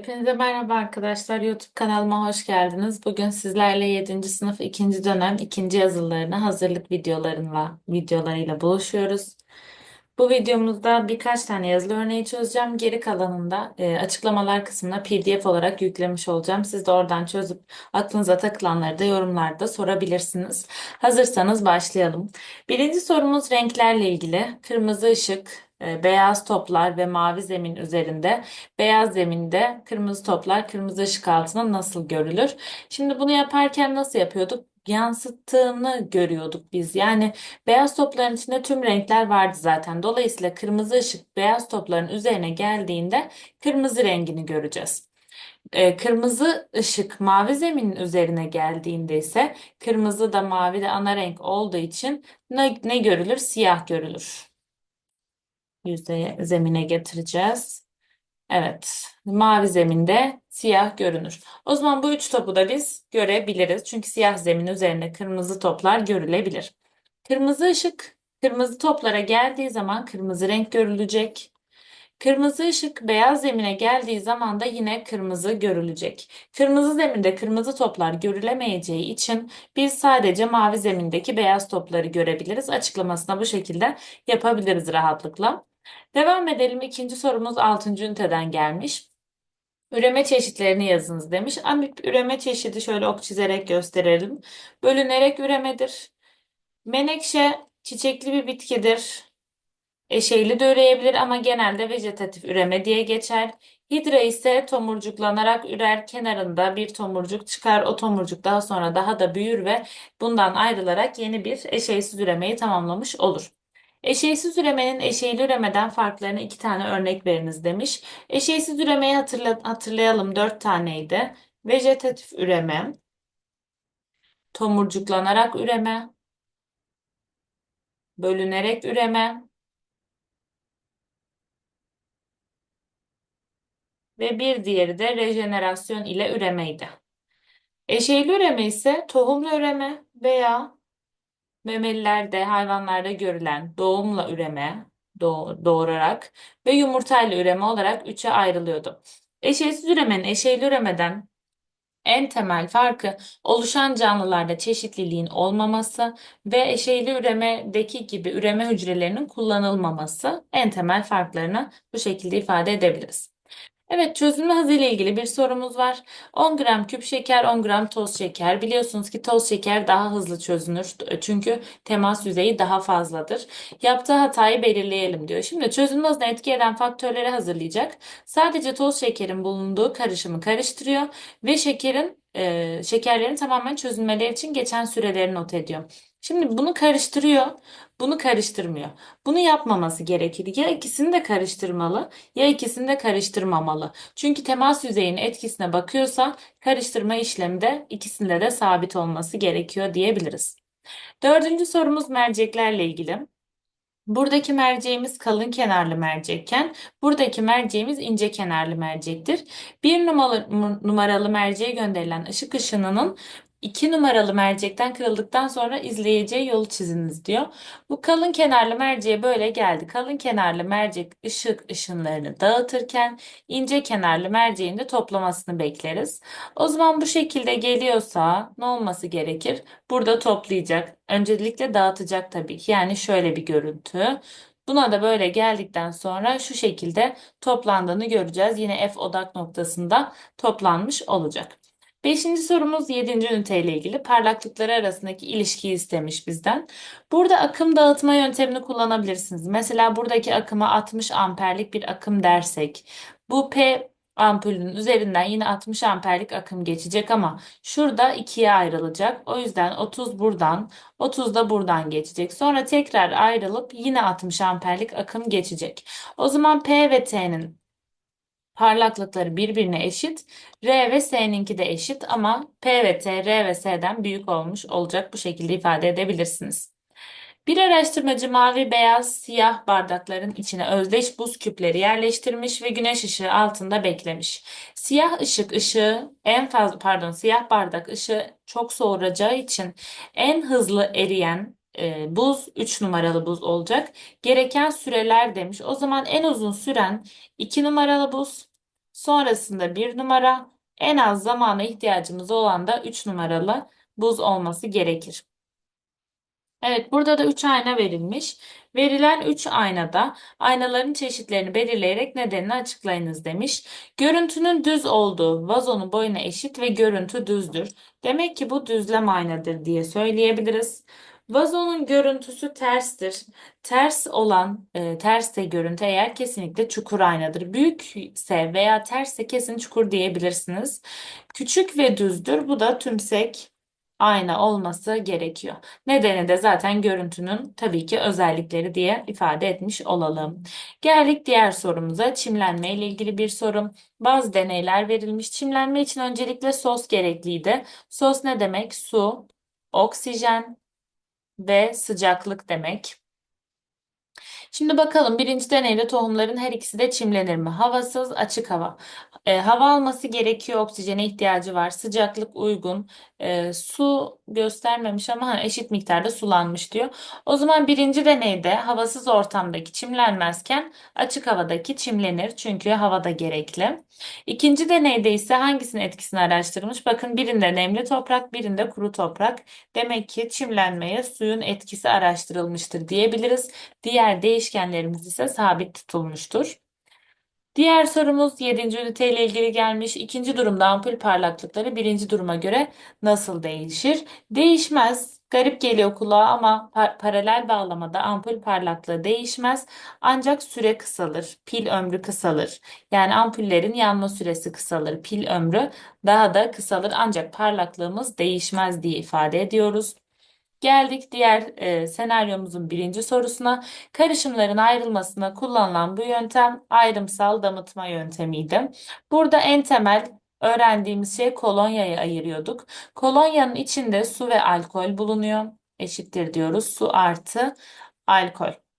Hepinize merhaba arkadaşlar. YouTube kanalıma hoş geldiniz. Bugün sizlerle 7. sınıf 2. dönem 2. yazılarına hazırlık videolarıyla videolarıyla buluşuyoruz. Bu videomuzda birkaç tane yazılı örneği çözeceğim. Geri kalanında e, açıklamalar kısmına PDF olarak yüklemiş olacağım. Siz de oradan çözüp aklınıza takılanları da yorumlarda sorabilirsiniz. Hazırsanız başlayalım. Birinci sorumuz renklerle ilgili. Kırmızı ışık, beyaz toplar ve mavi zemin üzerinde beyaz zeminde kırmızı toplar kırmızı ışık altında nasıl görülür? Şimdi bunu yaparken nasıl yapıyorduk? Yansıttığını görüyorduk biz. Yani beyaz topların içinde tüm renkler vardı zaten. Dolayısıyla kırmızı ışık beyaz topların üzerine geldiğinde kırmızı rengini göreceğiz. E, kırmızı ışık mavi zeminin üzerine geldiğinde ise kırmızı da mavi de ana renk olduğu için ne, ne görülür? Siyah görülür. Yüzeye, zemine getireceğiz. Evet, mavi zeminde siyah görünür. O zaman bu üç topu da biz görebiliriz. Çünkü siyah zemin üzerinde kırmızı toplar görülebilir. Kırmızı ışık kırmızı toplara geldiği zaman kırmızı renk görülecek. Kırmızı ışık beyaz zemine geldiği zaman da yine kırmızı görülecek. Kırmızı zeminde kırmızı toplar görülemeyeceği için biz sadece mavi zemindeki beyaz topları görebiliriz. Açıklamasına bu şekilde yapabiliriz rahatlıkla. Devam edelim. İkinci sorumuz 6. üniteden gelmiş. Üreme çeşitlerini yazınız demiş. Amip üreme çeşidi şöyle ok çizerek gösterelim. Bölünerek üremedir. Menekşe çiçekli bir bitkidir. Eşeyli de üreyebilir ama genelde vejetatif üreme diye geçer. Hidra ise tomurcuklanarak ürer. Kenarında bir tomurcuk çıkar. O tomurcuk daha sonra daha da büyür ve bundan ayrılarak yeni bir eşeysiz üremeyi tamamlamış olur. Eşeysiz üremenin eşeyli üremeden farklarını iki tane örnek veriniz demiş. Eşeysiz üremeyi hatırla hatırlayalım dört taneydi. Vejetatif üreme, tomurcuklanarak üreme, bölünerek üreme ve bir diğeri de rejenerasyon ile üremeydi. Eşeyli üreme ise tohumla üreme veya memelilerde, hayvanlarda görülen doğumla üreme, doğ- doğurarak ve yumurtayla üreme olarak üçe ayrılıyordu. Eşeysiz üremenin eşeyli üremeden en temel farkı oluşan canlılarda çeşitliliğin olmaması ve eşeyli üremedeki gibi üreme hücrelerinin kullanılmaması en temel farklarını bu şekilde ifade edebiliriz. Evet, çözülme hızı ile ilgili bir sorumuz var. 10 gram küp şeker, 10 gram toz şeker. Biliyorsunuz ki toz şeker daha hızlı çözünür. Çünkü temas yüzeyi daha fazladır. Yaptığı hatayı belirleyelim diyor. Şimdi çözülme hızını etki eden faktörleri hazırlayacak. Sadece toz şekerin bulunduğu karışımı karıştırıyor ve şekerin e, şekerlerin tamamen çözülmeleri için geçen süreleri not ediyor. Şimdi bunu karıştırıyor, bunu karıştırmıyor. Bunu yapmaması gerekir. Ya ikisini de karıştırmalı ya ikisini de karıştırmamalı. Çünkü temas yüzeyinin etkisine bakıyorsa karıştırma işlemi de ikisinde de sabit olması gerekiyor diyebiliriz. Dördüncü sorumuz merceklerle ilgili. Buradaki merceğimiz kalın kenarlı mercekken buradaki merceğimiz ince kenarlı mercektir. Bir numaralı, merceğe gönderilen ışık ışınının 2 numaralı mercekten kırıldıktan sonra izleyeceği yolu çiziniz diyor. Bu kalın kenarlı merceğe böyle geldi. Kalın kenarlı mercek ışık ışınlarını dağıtırken ince kenarlı merceğin de toplamasını bekleriz. O zaman bu şekilde geliyorsa ne olması gerekir? Burada toplayacak. Öncelikle dağıtacak tabii. Yani şöyle bir görüntü. Buna da böyle geldikten sonra şu şekilde toplandığını göreceğiz. Yine F odak noktasında toplanmış olacak. Beşinci sorumuz 7. ünite ile ilgili parlaklıkları arasındaki ilişkiyi istemiş bizden. Burada akım dağıtma yöntemini kullanabilirsiniz. Mesela buradaki akıma 60 amperlik bir akım dersek bu P ampulünün üzerinden yine 60 amperlik akım geçecek ama şurada ikiye ayrılacak. O yüzden 30 buradan 30 da buradan geçecek. Sonra tekrar ayrılıp yine 60 amperlik akım geçecek. O zaman P ve T'nin parlaklıkları birbirine eşit. R ve S'ninki de eşit ama P ve T, R ve S'den büyük olmuş olacak bu şekilde ifade edebilirsiniz. Bir araştırmacı mavi, beyaz, siyah bardakların içine özdeş buz küpleri yerleştirmiş ve güneş ışığı altında beklemiş. Siyah ışık ışığı en fazla pardon siyah bardak ışığı çok soğuracağı için en hızlı eriyen e, buz 3 numaralı buz olacak. Gereken süreler demiş. O zaman en uzun süren 2 numaralı buz, Sonrasında 1 numara. En az zamana ihtiyacımız olan da 3 numaralı buz olması gerekir. Evet, burada da 3 ayna verilmiş. Verilen 3 aynada aynaların çeşitlerini belirleyerek nedenini açıklayınız demiş. Görüntünün düz olduğu vazonun boyuna eşit ve görüntü düzdür. Demek ki bu düzlem aynadır diye söyleyebiliriz. Vazonun görüntüsü terstir. Ters olan, e, tersse görüntü eğer kesinlikle çukur aynadır. Büyükse veya tersse kesin çukur diyebilirsiniz. Küçük ve düzdür. Bu da tümsek ayna olması gerekiyor. Nedeni de zaten görüntünün tabii ki özellikleri diye ifade etmiş olalım. Geldik diğer sorumuza. Çimlenme ile ilgili bir sorum. Bazı deneyler verilmiş. Çimlenme için öncelikle sos gerekliydi. Sos ne demek? Su, oksijen ve sıcaklık demek. Şimdi bakalım birinci deneyde tohumların her ikisi de çimlenir mi? Havasız, açık hava. E, hava alması gerekiyor, oksijene ihtiyacı var. Sıcaklık uygun. E, su göstermemiş ama ha, eşit miktarda sulanmış diyor. O zaman birinci deneyde havasız ortamdaki çimlenmezken açık havadaki çimlenir. Çünkü havada gerekli. İkinci deneyde ise hangisinin etkisini araştırmış? Bakın birinde nemli toprak, birinde kuru toprak. Demek ki çimlenmeye suyun etkisi araştırılmıştır diyebiliriz. Diğer değişkenlerimiz ise sabit tutulmuştur. Diğer sorumuz 7. ünite ile ilgili gelmiş. İkinci durumda ampul parlaklıkları birinci duruma göre nasıl değişir? Değişmez. Garip geliyor kulağa ama pa- paralel bağlamada ampul parlaklığı değişmez. Ancak süre kısalır. Pil ömrü kısalır. Yani ampullerin yanma süresi kısalır. Pil ömrü daha da kısalır. Ancak parlaklığımız değişmez diye ifade ediyoruz. Geldik diğer e, senaryomuzun birinci sorusuna. Karışımların ayrılmasına kullanılan bu yöntem ayrımsal damıtma yöntemiydi. Burada en temel öğrendiğimiz şey kolonyayı ayırıyorduk. Kolonyanın içinde su ve alkol bulunuyor. Eşittir diyoruz. Su artı alkol.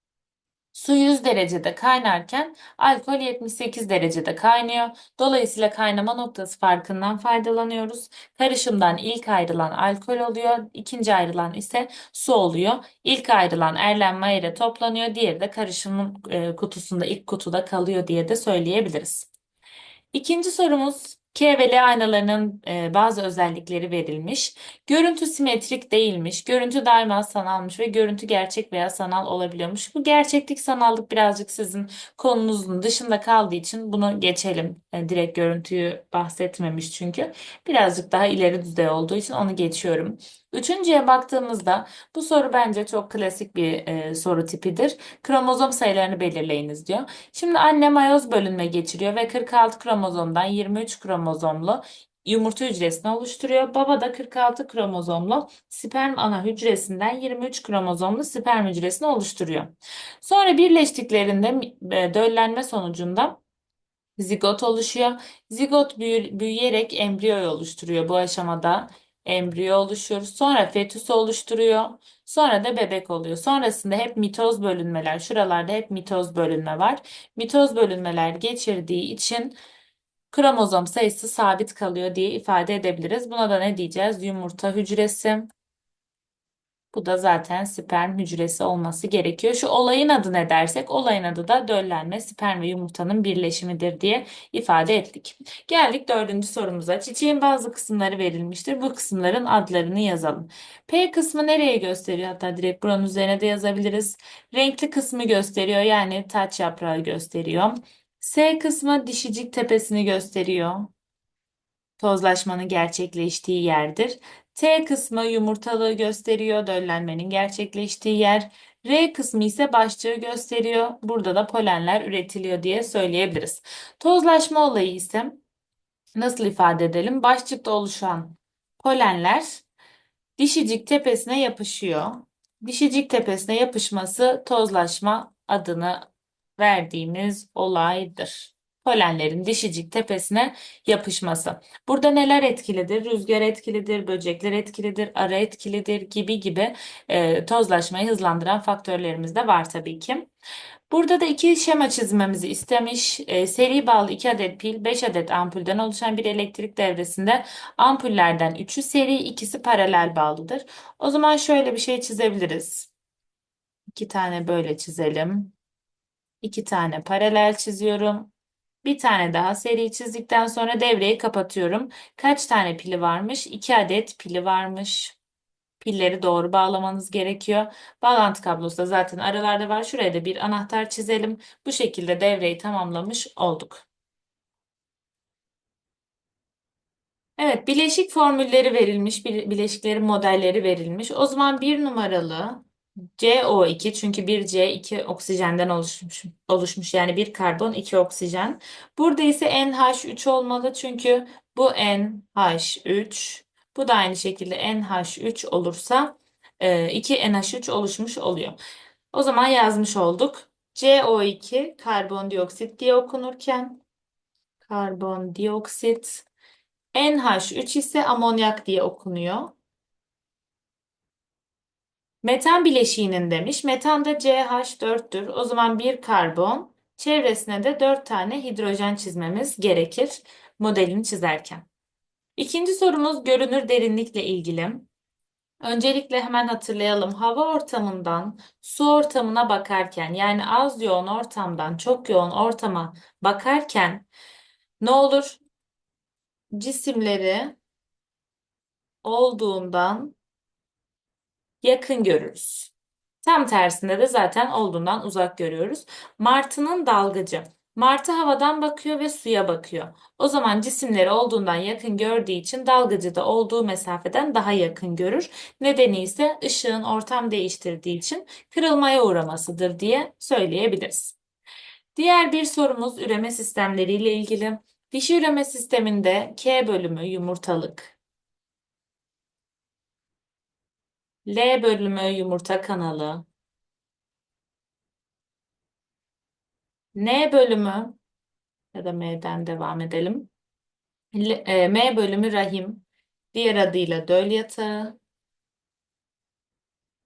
Su 100 derecede kaynarken alkol 78 derecede kaynıyor. Dolayısıyla kaynama noktası farkından faydalanıyoruz. Karışımdan ilk ayrılan alkol oluyor. ikinci ayrılan ise su oluyor. İlk ayrılan Erlenme ayrı toplanıyor. Diğeri de karışımın e, kutusunda ilk kutuda kalıyor diye de söyleyebiliriz. İkinci sorumuz K ve L aynalarının e, bazı özellikleri verilmiş. Görüntü simetrik değilmiş. Görüntü daima sanalmış ve görüntü gerçek veya sanal olabiliyormuş. Bu gerçeklik sanallık birazcık sizin konunuzun dışında kaldığı için bunu geçelim. E, direkt görüntüyü bahsetmemiş çünkü. Birazcık daha ileri düzey olduğu için onu geçiyorum. Üçüncüye baktığımızda bu soru bence çok klasik bir e, soru tipidir. Kromozom sayılarını belirleyiniz diyor. Şimdi anne mayoz bölünme geçiriyor ve 46 kromozomdan 23 kromozomlu yumurta hücresini oluşturuyor. Baba da 46 kromozomlu sperm ana hücresinden 23 kromozomlu sperm hücresini oluşturuyor. Sonra birleştiklerinde e, döllenme sonucunda zigot oluşuyor. Zigot büyü- büyüyerek embriyo oluşturuyor bu aşamada. Embriyo oluşuyor. Sonra fetüs oluşturuyor. Sonra da bebek oluyor. Sonrasında hep mitoz bölünmeler. Şuralarda hep mitoz bölünme var. Mitoz bölünmeler geçirdiği için kromozom sayısı sabit kalıyor diye ifade edebiliriz. Buna da ne diyeceğiz? Yumurta hücresi. Bu da zaten sperm hücresi olması gerekiyor. Şu olayın adı ne dersek olayın adı da döllenme sperm ve yumurtanın birleşimidir diye ifade ettik. Geldik dördüncü sorumuza. Çiçeğin bazı kısımları verilmiştir. Bu kısımların adlarını yazalım. P kısmı nereye gösteriyor? Hatta direkt buranın üzerine de yazabiliriz. Renkli kısmı gösteriyor. Yani taç yaprağı gösteriyor. S kısmı dişicik tepesini gösteriyor tozlaşmanın gerçekleştiği yerdir. T kısmı yumurtalığı gösteriyor, döllenmenin gerçekleştiği yer. R kısmı ise başçığı gösteriyor. Burada da polenler üretiliyor diye söyleyebiliriz. Tozlaşma olayı ise nasıl ifade edelim? Başçıkta oluşan polenler dişicik tepesine yapışıyor. Dişicik tepesine yapışması tozlaşma adını verdiğimiz olaydır polenlerin dişicik tepesine yapışması. Burada neler etkilidir? Rüzgar etkilidir, böcekler etkilidir, arı etkilidir gibi gibi e, tozlaşmayı hızlandıran faktörlerimiz de var tabii ki. Burada da iki şema çizmemizi istemiş. E, seri bağlı 2 adet pil, 5 adet ampulden oluşan bir elektrik devresinde ampullerden 3'ü seri, ikisi paralel bağlıdır. O zaman şöyle bir şey çizebiliriz. İki tane böyle çizelim. İki tane paralel çiziyorum. Bir tane daha seri çizdikten sonra devreyi kapatıyorum. Kaç tane pili varmış? 2 adet pili varmış. Pilleri doğru bağlamanız gerekiyor. Bağlantı kablosu da zaten aralarda var. Şuraya da bir anahtar çizelim. Bu şekilde devreyi tamamlamış olduk. Evet, bileşik formülleri verilmiş, bil- bileşiklerin modelleri verilmiş. O zaman bir numaralı CO2 çünkü bir C iki oksijenden oluşmuş, oluşmuş yani bir karbon iki oksijen. Burada ise NH3 olmalı çünkü bu NH3 bu da aynı şekilde NH3 olursa e, 2 NH3 oluşmuş oluyor. O zaman yazmış olduk. CO2 karbondioksit diye okunurken karbondioksit NH3 ise amonyak diye okunuyor. Metan bileşiğinin demiş. Metan da CH4'tür. O zaman bir karbon, çevresine de 4 tane hidrojen çizmemiz gerekir modelini çizerken. İkinci sorumuz görünür derinlikle ilgili. Öncelikle hemen hatırlayalım. Hava ortamından su ortamına bakarken yani az yoğun ortamdan çok yoğun ortama bakarken ne olur? Cisimleri olduğundan yakın görürüz. Tam tersinde de zaten olduğundan uzak görüyoruz. Martı'nın dalgıcı. Martı havadan bakıyor ve suya bakıyor. O zaman cisimleri olduğundan yakın gördüğü için dalgıcı da olduğu mesafeden daha yakın görür. Nedeni ise ışığın ortam değiştirdiği için kırılmaya uğramasıdır diye söyleyebiliriz. Diğer bir sorumuz üreme sistemleriyle ilgili. Dişi üreme sisteminde K bölümü yumurtalık, L bölümü yumurta kanalı, N bölümü ya da M'den devam edelim. L- e, M bölümü rahim, diğer adıyla döl yatağı.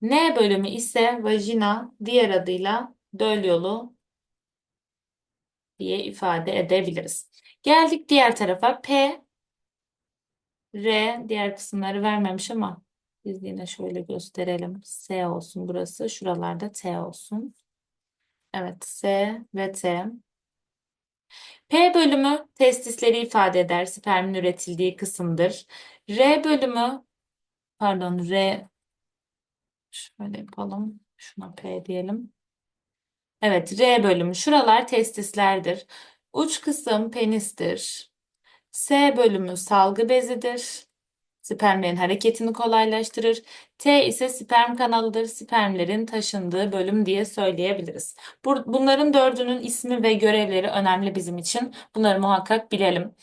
N bölümü ise vajina, diğer adıyla döl yolu diye ifade edebiliriz. Geldik diğer tarafa. P, R, diğer kısımları vermemiş ama biz yine şöyle gösterelim. S olsun burası. Şuralarda T olsun. Evet, S ve T. P bölümü testisleri ifade eder. Spermin üretildiği kısımdır. R bölümü, pardon R, şöyle yapalım. Şuna P diyelim. Evet, R bölümü. Şuralar testislerdir. Uç kısım penistir. S bölümü salgı bezidir. Spermlerin hareketini kolaylaştırır. T ise sperm kanalıdır. Spermlerin taşındığı bölüm diye söyleyebiliriz. Bunların dördünün ismi ve görevleri önemli bizim için. Bunları muhakkak bilelim.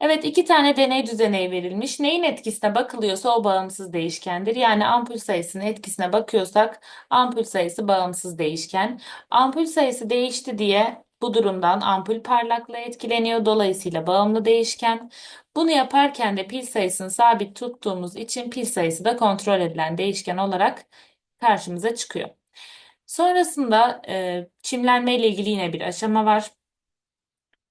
Evet, iki tane deney düzeneği verilmiş. Neyin etkisine bakılıyorsa o bağımsız değişkendir. Yani ampul sayısının etkisine bakıyorsak ampul sayısı bağımsız değişken. Ampul sayısı değişti diye bu durumdan ampul parlaklığı etkileniyor. Dolayısıyla bağımlı değişken. Bunu yaparken de pil sayısını sabit tuttuğumuz için pil sayısı da kontrol edilen değişken olarak karşımıza çıkıyor. Sonrasında e, çimlenme ile ilgili yine bir aşama var.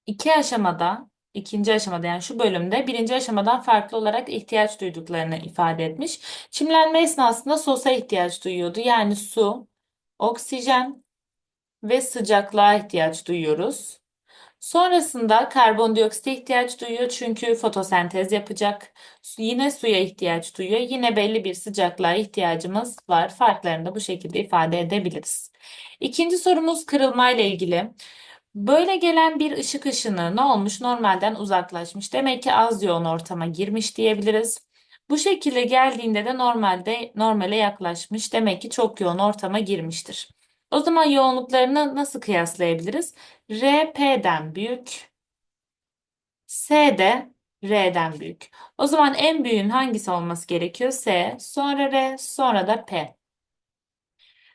İki aşamada, ikinci aşamada yani şu bölümde birinci aşamadan farklı olarak ihtiyaç duyduklarını ifade etmiş. Çimlenme esnasında sosa ihtiyaç duyuyordu. Yani su, oksijen ve sıcaklığa ihtiyaç duyuyoruz. Sonrasında karbondioksite ihtiyaç duyuyor çünkü fotosentez yapacak. Yine suya ihtiyaç duyuyor. Yine belli bir sıcaklığa ihtiyacımız var. Farklarını da bu şekilde ifade edebiliriz. İkinci sorumuz kırılma ile ilgili. Böyle gelen bir ışık ışını ne olmuş? Normalden uzaklaşmış. Demek ki az yoğun ortama girmiş diyebiliriz. Bu şekilde geldiğinde de normalde normale yaklaşmış. Demek ki çok yoğun ortama girmiştir. O zaman yoğunluklarını nasıl kıyaslayabiliriz? R P'den büyük, S de R'den büyük. O zaman en büyüğün hangisi olması gerekiyor? S, sonra R, sonra da P.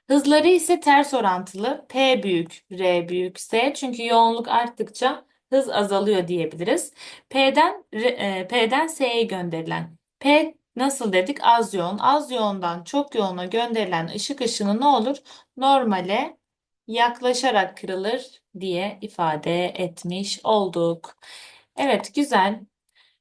Hızları ise ters orantılı. P büyük, R büyük, S. Çünkü yoğunluk arttıkça hız azalıyor diyebiliriz. P'den e, P'den S'ye gönderilen. P nasıl dedik? Az yoğun. Az yoğundan çok yoğuna gönderilen ışık ışını ne olur? Normale yaklaşarak kırılır diye ifade etmiş olduk. Evet, güzel.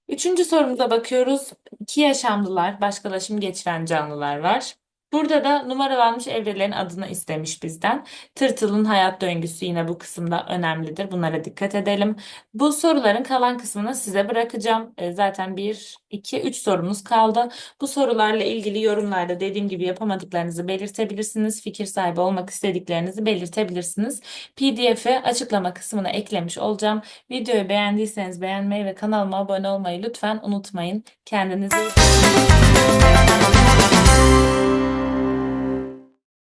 Üçüncü sorumuza bakıyoruz. İki yaşamlılar, başkalaşım geçiren canlılar var. Burada da numaralanmış evrelerin adını istemiş bizden. Tırtılın hayat döngüsü yine bu kısımda önemlidir. Bunlara dikkat edelim. Bu soruların kalan kısmını size bırakacağım. E, Zaten 1, 2, 3 sorumuz kaldı. Bu sorularla ilgili yorumlarda dediğim gibi yapamadıklarınızı belirtebilirsiniz. Fikir sahibi olmak istediklerinizi belirtebilirsiniz. PDF'i açıklama kısmına eklemiş olacağım. Videoyu beğendiyseniz beğenmeyi ve kanalıma abone olmayı lütfen unutmayın. Kendinize iyi bakın.